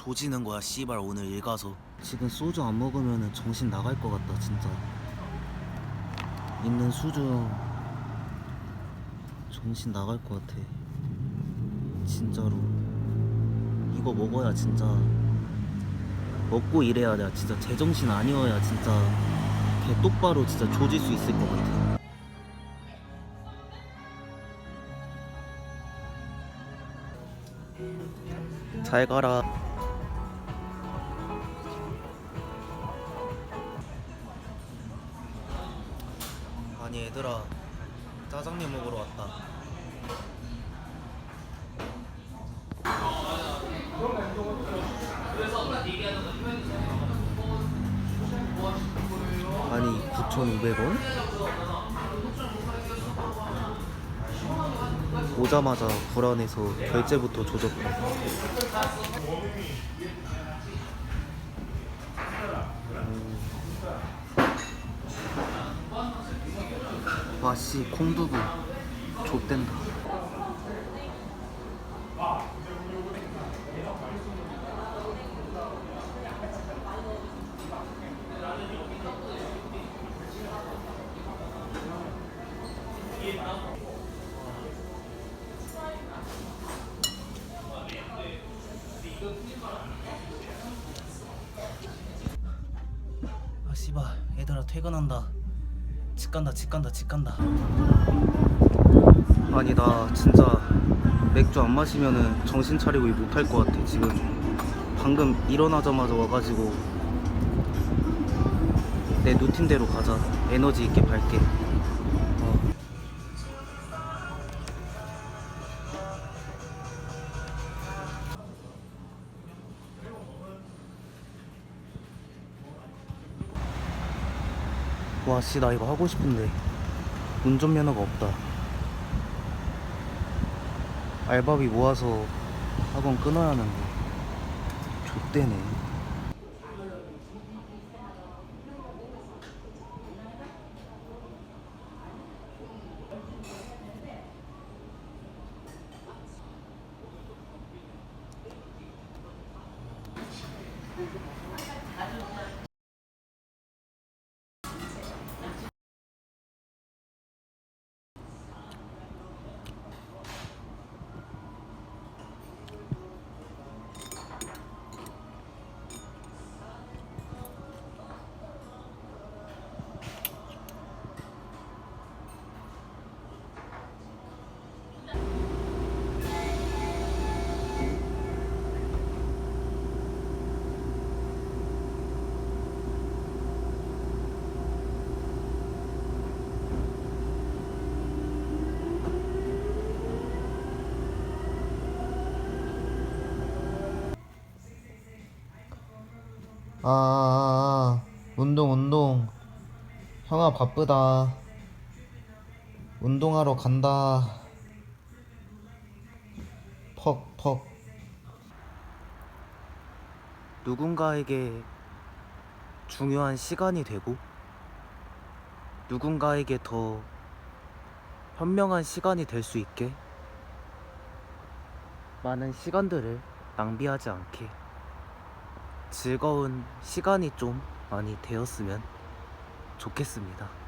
조지는 거야 씨발. 오늘 일 가서. 지금 소주 안 먹으면 정신 나갈 것 같다 진짜. 있는 수중 정신 나갈 것 같아. 진짜로. 이거 먹어야 진짜 먹고 일해야 돼 진짜 제정신 아니어야 진짜 개 똑바로 진짜 조질 수 있을 것 같아. 잘 가라 얘들아 짜장면 먹으러 왔다 아니 9,500원? 오자마자 불안해서 결제부터 조졌다 와씨 콩두부 좆된다. 아 씨발 얘들아 퇴근한다 집 간다 집 간다 집 간다. 아니 나 진짜 맥주 안 마시면은 정신 차리고 일 못할 것 같아 지금. 방금 일어나자마자 와가지고 내 루틴대로 가자. 에너지 있게 밝게 와씨 나 이거 하고 싶은데. 운전면허가 없다. 알바비 모아서 학원 끊어야 하는데. 좆대네 아, 아, 아, 운동, 운동. 형아, 바쁘다. 운동하러 간다. 퍽, 퍽. 누군가에게 중요한 시간이 되고, 누군가에게 더 현명한 시간이 될 수 있게, 많은 시간들을 낭비하지 않게. 즐거운 시간이 좀 많이 되었으면 좋겠습니다.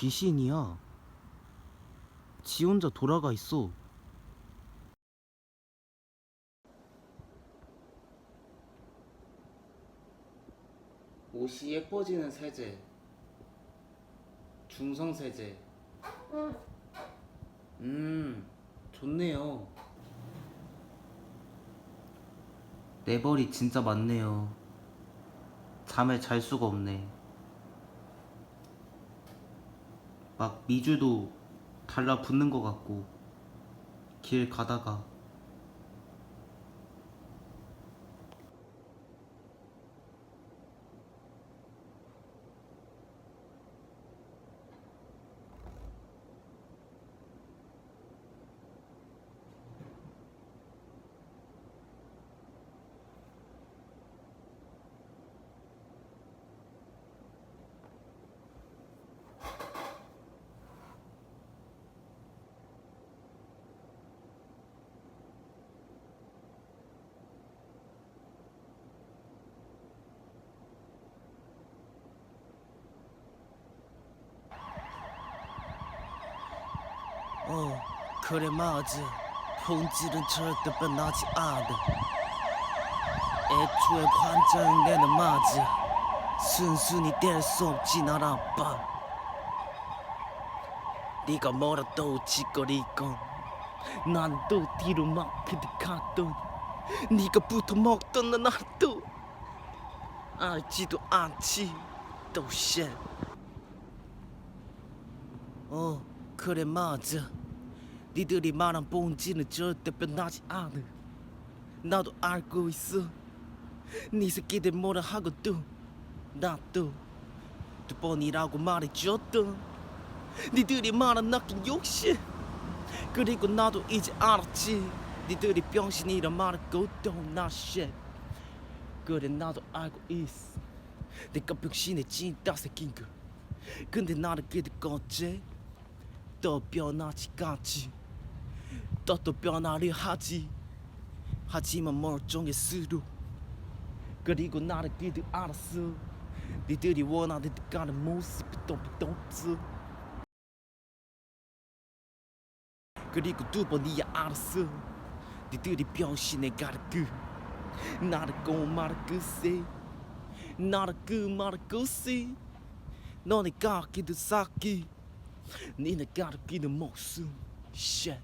귀신이야. 지 혼자 돌아가 있어. 옷이 예뻐지는 세제. 중성 세제. 음, 좋네요. 내 벌이 진짜 많네요. 잠을 잘 수가 없네. 막 미주도 달라붙는 것 같고 길 가다가 어 그래 맞아 본질은 절대 변하지 않아 애초에 환자인 내는 맞아. 순순히 될 수 없진 않아 봐 네가 뭐라도 짓거리건. 난 또 뒤로 막 그득하던. 네가 붙어 먹던 난 아직도 알지도 않지. 또 shit 어 그래 맞아 니들이 말한 본질은 절대 변하지 않아 나도 알고 있어. 네 새끼들 뭐라 하고도 나도 두 번이라고 말해줬던 니들이 말한 낚인 욕심. 그리고 나도 이제 알았지. 니들이 병신이라 말했고도 나 shit 그래 나도 알고 있어. 내가 병신의 찐따 새끼인 걸. 근데 나를 기득었지 또 변하지 않지 또또 변하려 하지. 하지만 멀쩡했으로 그리고 나를 기득 알았어. 니들이 원하는 듯 가는 모습이 또또 없어. 그리고 두 번이야 알았어. 니들이 병신에 가르그 나를 고 말을 그세 나를 그 말을 그세 너네 가기도 쌓기 니네 가르키는 목숨. shit